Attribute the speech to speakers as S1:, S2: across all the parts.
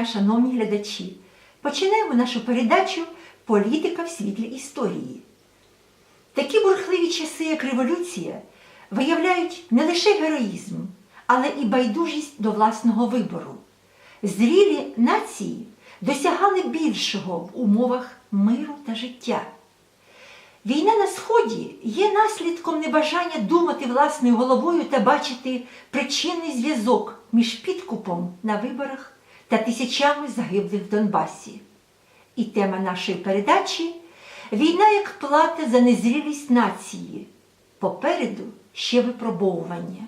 S1: дня, шановні глядачі. Починаємо нашу передачу Політика в світлі історії. Такі бурхливі часи, як революція, виявляють не лише героїзм, але і байдужість до власного вибору. Зрілі нації досягали більшого в умовах миру та життя. Війна на Сході є наслідком небажання думати власною головою та бачити причинний зв'язок між підкупом на виборах та тисячами загиблих в Донбасі. І тема нашої передачі війна як плата за незрілість нації. Попереду ще випробовування.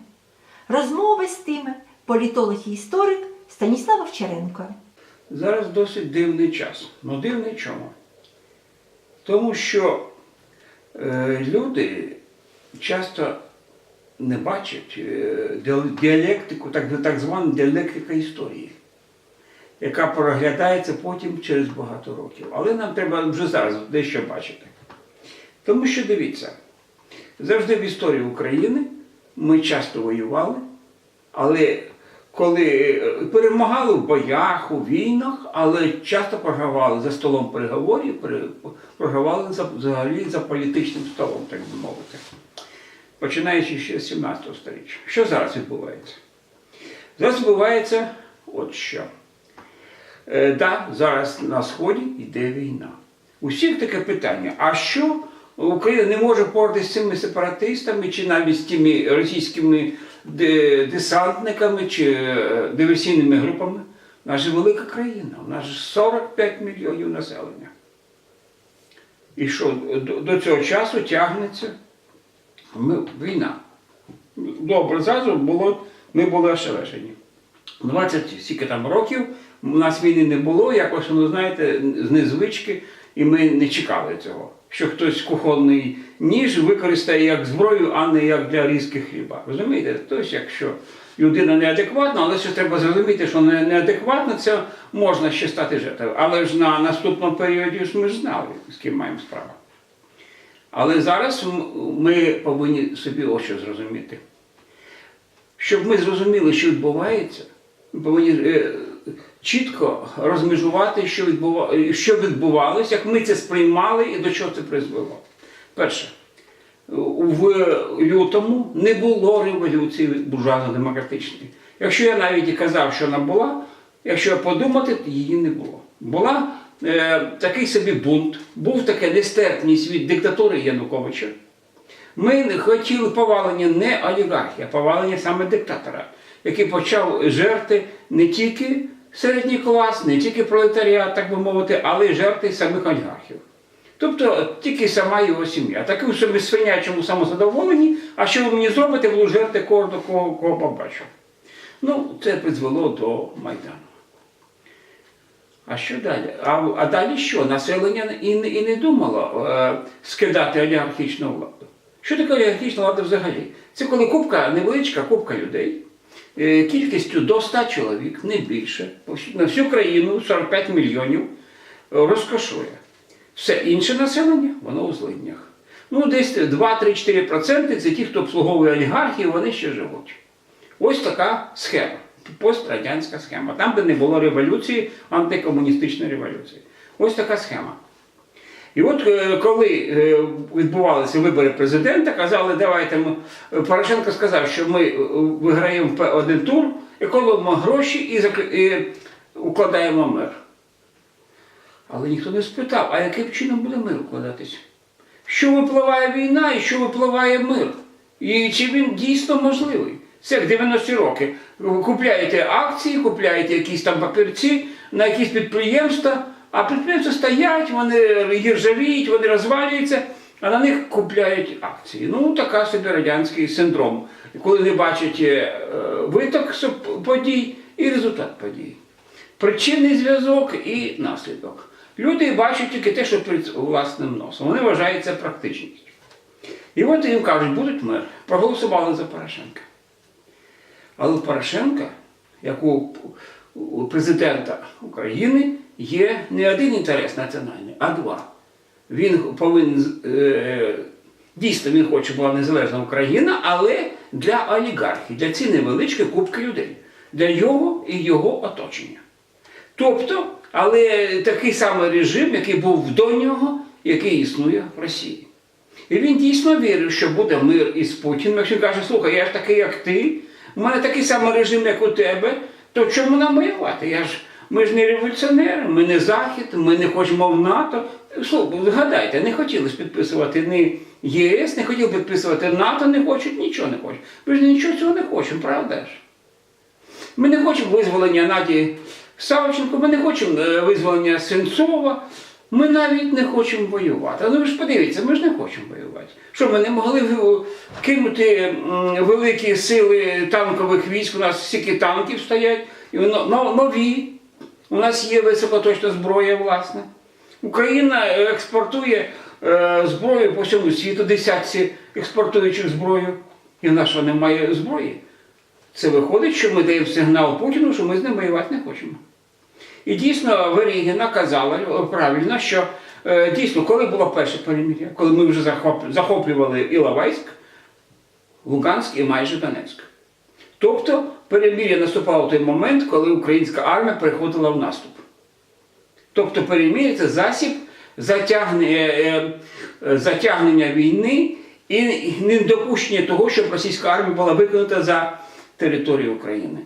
S1: Розмову вестиме політолог і історик Станіслав Овчаренко.
S2: Зараз досить дивний час. Ну дивний чому? Тому що е, люди часто не бачать е, діалектику, так, так звану діалектика історії, яка проглядається потім через багато років. Але нам треба вже зараз дещо бачити. Тому що дивіться, завжди в історії України ми часто воювали, але коли е, перемагали в боях, у війнах, але часто програвали за столом переговорів, пере- програвали за, взагалі за політичним столом, так би мовити. Починаючи ще з 17 століття. Що зараз відбувається? Зараз відбувається от що. Е, да, зараз на Сході йде війна. У всіх таке питання: а що Україна не може впоратися з цими сепаратистами, чи навіть з тими російськими десантниками чи е, диверсійними групами? У нас же велика країна, у нас же 45 мільйонів населення. І що до, цього часу тягнеться війна. Добре, зразу було, ми були ошелешені. 20 стільки там років у нас війни не було, якось воно, знаєте, з незвички, і ми не чекали цього. Що хтось кухонний ніж використає як зброю, а не як для різки хліба. Розумієте? Тобто, якщо людина неадекватна, але ще треба зрозуміти, що неадекватна, це можна ще стати жертвою. Але ж на наступному періоді ж ми ж знали, з ким маємо справу. Але зараз ми повинні собі ось що зрозуміти. Щоб ми зрозуміли, що відбувається, ми повинні е, чітко розмежувати, що, відбува... що відбувалося, як ми це сприймали і до чого це призвело. Перше, в лютому не було революції буржуазно-демократичної. Якщо я навіть і казав, що вона була, якщо подумати, то її не було. Була е, такий собі бунт, був така нестерпність від диктатури Януковича. Ми хотіли повалення не олігархії, а повалення саме диктатора, який почав жерти не тільки середній клас, не тільки пролетаріат, так би мовити, але й жерти самих олігархів. Тобто тільки сама його сім'я. Таке собі свинячому самозадоволенні, а що ви мені зробите, буду жерти кожного, кого, кого побачу. Ну, це призвело до Майдану. А що далі? А, а далі що? Населення і, і не думало е, скидати олігархічну владу. Що таке олігархічна влада взагалі? Це коли купка, невеличка купка людей, кількістю до 100 чоловік, не більше, на всю країну 45 мільйонів е, розкошує. Все інше населення, воно у злиднях. Ну, десь 2-3-4% це ті, хто обслуговує олігархії, вони ще живуть. Ось така схема, пострадянська схема. Там, де не було революції, антикомуністичної революції. Ось така схема. І от е, коли е, відбувалися вибори президента, казали, давайте ми. Порошенко сказав, що ми е, виграємо один тур, економимо гроші і, закр- і укладаємо мир. Але ніхто не спитав, а яким чином буде мир укладатись? Що випливає війна і що випливає мир? І чи він дійсно можливий? Це як 90-ті роки. Купляєте акції, купляєте якісь там папірці на якісь підприємства, а підприємства стоять, вони іржавіють, вони розвалюються, а на них купляють акції. Ну, така собі радянський синдром, коли не бачать е, виток подій і результат подій. Причинний зв'язок і наслідок. Люди бачать тільки те, що перед власним носом. Вони вважають це практичністю. І от їм кажуть, будуть мир. Проголосували за Порошенка. Але Порошенка, як у президента України, є не один інтерес національний, а два. Він повинен е, дійсно він хоче, була незалежна Україна, але для олігархів, для цієї невеличкої кубки людей, для його і його оточення. Тобто, але такий самий режим, який був до нього, який існує в Росії. І він дійсно вірив, що буде мир із Путіним. Якщо він каже, слухай, я ж такий, як ти, у мене такий самий режим, як у тебе, то чому нам воювати? Я ж, ми ж не революціонери, ми не Захід, ми не хочемо в НАТО. Слухай, згадайте, не хотіли ж підписувати ні ЄС, не хотіли підписувати НАТО, не хочуть, нічого не хочуть. Ми ж нічого цього не хочемо, правда ж? Ми не хочемо визволення Наді Савченко, ми не хочемо е, визволення Сенцова, ми навіть не хочемо воювати. Ну ви ж подивіться, ми ж не хочемо воювати. Що ми не могли кинути великі сили танкових військ, у нас стільки танків стоять, і воно нові. У нас є високоточна зброя, власне. Україна експортує е, зброю по всьому світу, десятці експортуючих зброю. І в нас що немає зброї. Це виходить, що ми даємо сигнал Путіну, що ми з ним воювати не хочемо. І дійсно Верігіна казала правильно, що е, дійсно, коли було перше перемир'я, коли ми вже захоп- захоплювали Іловайськ, Луганськ і майже Донецьк. Тобто перемир'я наступало в той момент, коли українська армія переходила в наступ. Тобто перемир'я це засіб затягнення, е, е, затягнення війни і недопущення того, щоб російська армія була виконана за територію України.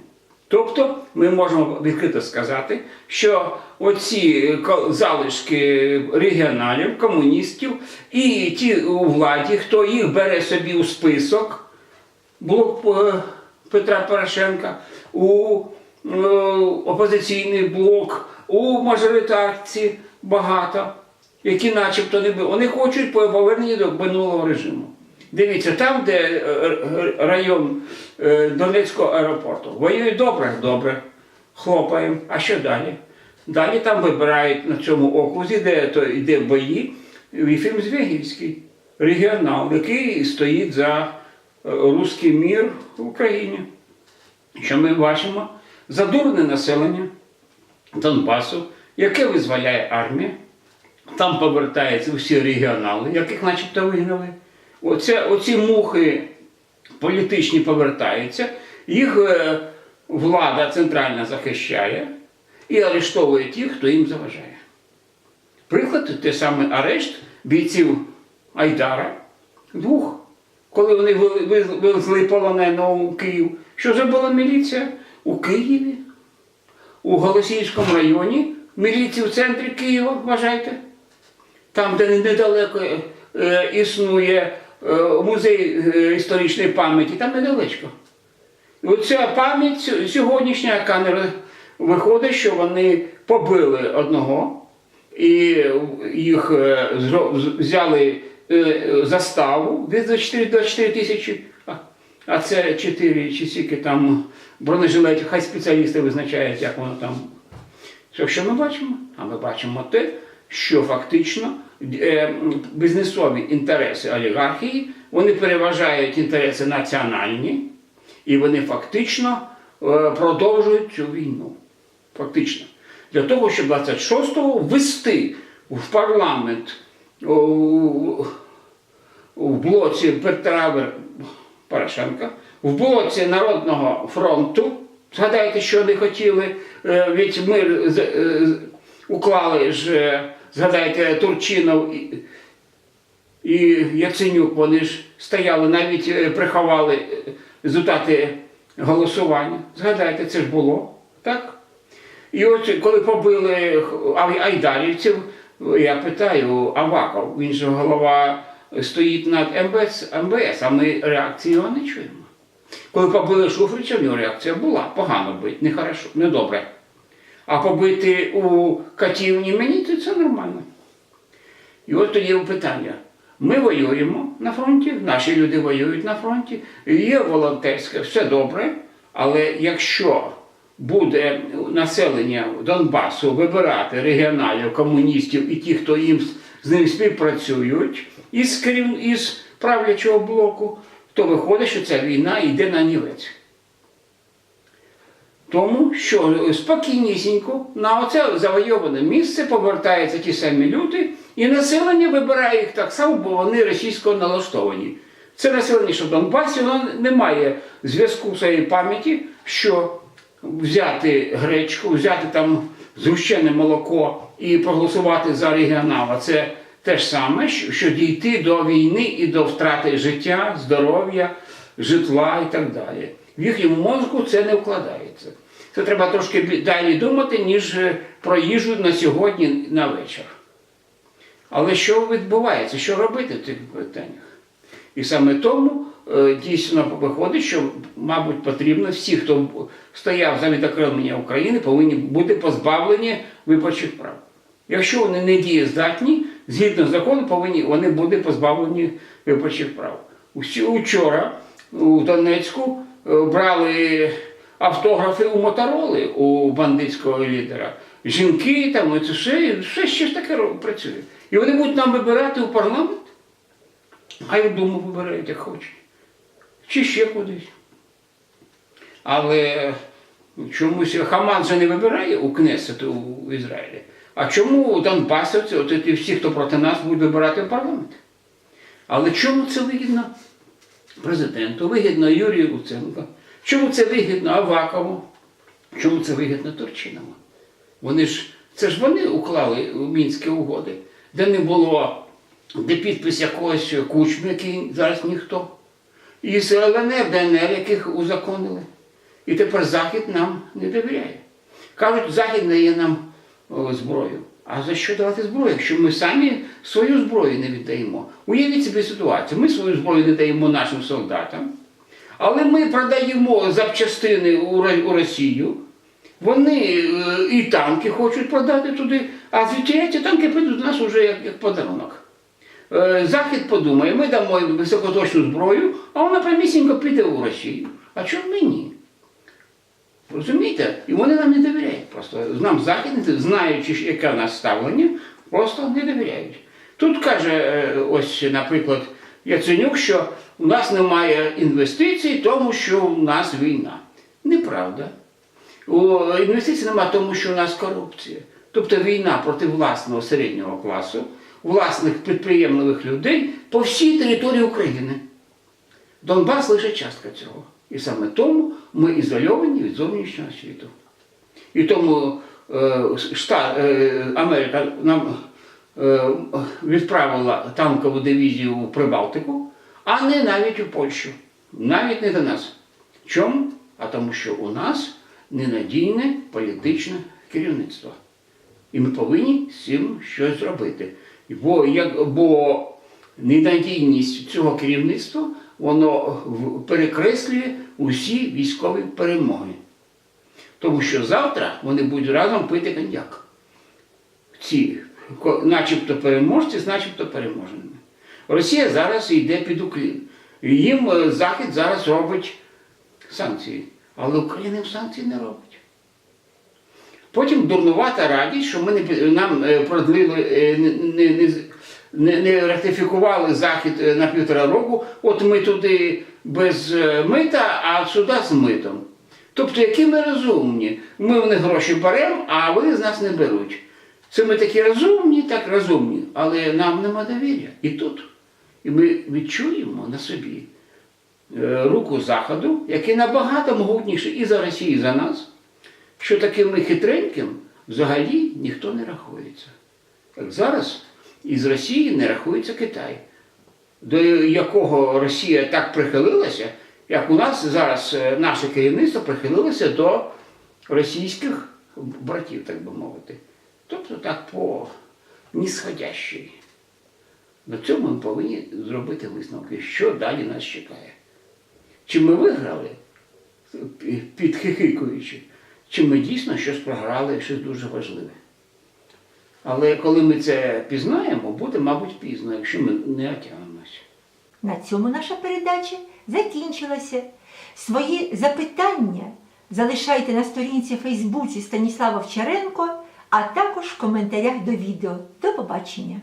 S2: Тобто ми можемо відкрито сказати, що оці залишки регіоналів, комуністів і ті у владі, хто їх бере собі у список, е, Петра Порошенка, у е, опозиційний блок, у мажоритарці багато, які начебто не були. Вони хочуть повернення до минулого режиму. Дивіться, там, де е, район е, Донецького аеропорту, воюють добре, добре, хлопаємо. А що далі? Далі там вибирають на цьому окрузі, де то йде бої, Єфім Звягільський, регіонал, який стоїть за руський мір в Україні. Що ми бачимо? Задурне населення Донбасу, яке визволяє армія. Там повертаються всі регіонали, яких начебто вигнали. Оце, оці мухи політичні повертаються, їх е, влада центральна захищає і арештовує тих, хто їм заважає. Приклад те саме арешт бійців Айдара, двох, коли вони вели- вез- везли полоненого у Київ. Що зробила міліція? У Києві, у Голосіївському районі, міліції в центрі Києва, вважайте. Там, де недалеко е, е, існує е, музей е, історичної пам'яті, там недалечко. Оця пам'ять сьогоднішня, яка виходить, що вони побили одного і їх е, зро- з- взяли е, заставу десь за 4, 24 тисячі, а- це 4 чи скільки там бронежилетів, хай спеціалісти визначають, як воно там що, що ми бачимо? А ми бачимо те, що фактично е, бізнесові інтереси олігархії вони переважають інтереси національні, і вони фактично е, продовжують цю війну. Фактично. Для того, щоб 26-го ввести в парламент в блоці Петра Порошенка, в блоці Народного фронту. Згадайте, що вони хотіли, е, від мир е, уклали ж, е, згадайте, Турчинов і, і Яценюк, вони ж стояли, навіть приховали результати голосування. Згадайте, це ж було, так? І от коли побили айдарівців, я питаю Аваков, він же голова стоїть над МВС, МВС, а ми реакції його не чуємо. Коли побили Шуфрича, в нього реакція була погано бити, нехорошо, недобре. А побити у катівні мені, то це нормально. І от тоді питання. Ми воюємо на фронті, наші люди воюють на фронті, є волонтерське, все добре, але якщо буде населення Донбасу вибирати регіоналів, комуністів і ті, хто їм з ним співпрацюють, із, керів... із правлячого блоку, то виходить, що ця війна йде на нівець. Тому що спокійнісінько на оце завойоване місце повертаються ті самі люди, і населення вибирає їх так само, бо вони російсько налаштовані. Це населення, що в Донбасі, воно не має зв'язку своєї пам'яті, що взяти гречку, взяти там згущене молоко і проголосувати за регіонала. Це те ж саме, що дійти до війни і до втрати життя, здоров'я, житла і так далі. В їхньому мозку це не вкладається. Це треба трошки далі думати, ніж е, про їжу на сьогодні на вечір. Але що відбувається? Що робити в цих питаннях? І саме тому дійсно виходить, що, мабуть, потрібно всі, хто стояв за відокремлення України, повинні бути позбавлені виборчих прав. Якщо вони не дієздатні, згідно з закону, повинні вони бути позбавлені виборчих прав. Учора у Донецьку е, брали автографи у Мотороли у бандитського лідера. Жінки там, і це все, все ще ж таке працює. І вони будуть нам вибирати у парламент. Хай вдома вибирають, як хочуть. Чи ще кудись. Але чомусь Хамас же не вибирає у Кнесет у Ізраїлі. А чому Донбасовці, от ті всі, хто проти нас, будуть вибирати в парламент? Але чому це вигідно президенту, вигідно Юрію Луценко? Чому це вигідно Авакову? Чому це вигідно Турчинову? Вони ж, це ж вони уклали мінські угоди, де не було, де підпис якогось кучми, який зараз ніхто. І з ЛНР, ДНР, яких узаконили. І тепер Захід нам не довіряє. Кажуть, Захід дає нам зброю. А за що давати зброю, якщо ми самі свою зброю не віддаємо? Уявіть собі ситуацію. Ми свою зброю не даємо нашим солдатам, але ми продаємо запчастини у Росію. Вони е, і танки хочуть продати туди, а звідти ці танки прийдуть до нас як, як подарунок. Е, Захід подумає, ми дамо високоточну зброю, а вона прямісінько піде у Росію. А чому мені? Розумієте? І вони нам не довіряють просто. Нам західники, знаючи, яке в нас ставлення, просто не довіряють. Тут каже, е, ось, наприклад, Яценюк, що у нас немає інвестицій, тому що у нас війна. Неправда. У інвестицій немає, тому що у нас корупція. Тобто війна проти власного середнього класу, власних підприємливих людей по всій території України. Донбас лише частка цього. І саме тому ми ізольовані від зовнішнього світу. І тому е, Штат, е, Америка нам е, відправила танкову дивізію в Прибалтику, а не навіть у Польщу. Навіть не до нас. Чому? А тому що у нас ненадійне політичне керівництво. І ми повинні з цим щось зробити. Бо, як, бо ненадійність цього керівництва воно перекреслює усі військові перемоги. Тому що завтра вони будуть разом пити коньяк. Ці, начебто переможці начебто переможеними. Росія зараз йде під уклін. Їм е, Захід зараз робить санкції. Але Україна санкції не робить. Потім дурнувата радість, що ми не, нам е, продлили, е, не, не, не, не, ратифікували Захід е, на півтора року, от ми туди без мита, а сюди з митом. Тобто, які ми розумні. Ми в них гроші беремо, а вони з нас не беруть. Це ми такі розумні, так розумні, але нам нема довір'я. І тут. І ми відчуємо на собі руку Заходу, який набагато могутніший і за Росію, і за нас, що таким хитреньким взагалі ніхто не рахується. Як зараз із Росії не рахується Китай, до якого Росія так прихилилася, як у нас зараз е, наше керівництво прихилилося до російських братів, так би мовити. Тобто так по нісходящій. На цьому ми повинні зробити висновки, що далі нас чекає. Чи ми виграли, підхихикуючи, чи ми дійсно щось програли, щось дуже важливе. Але коли ми це пізнаємо, буде, мабуть, пізно, якщо ми не отягнемося.
S1: На цьому наша передача закінчилася. Свої запитання залишайте на сторінці Фейсбуці Станіслава Вчаренко, а також в коментарях до відео. До побачення!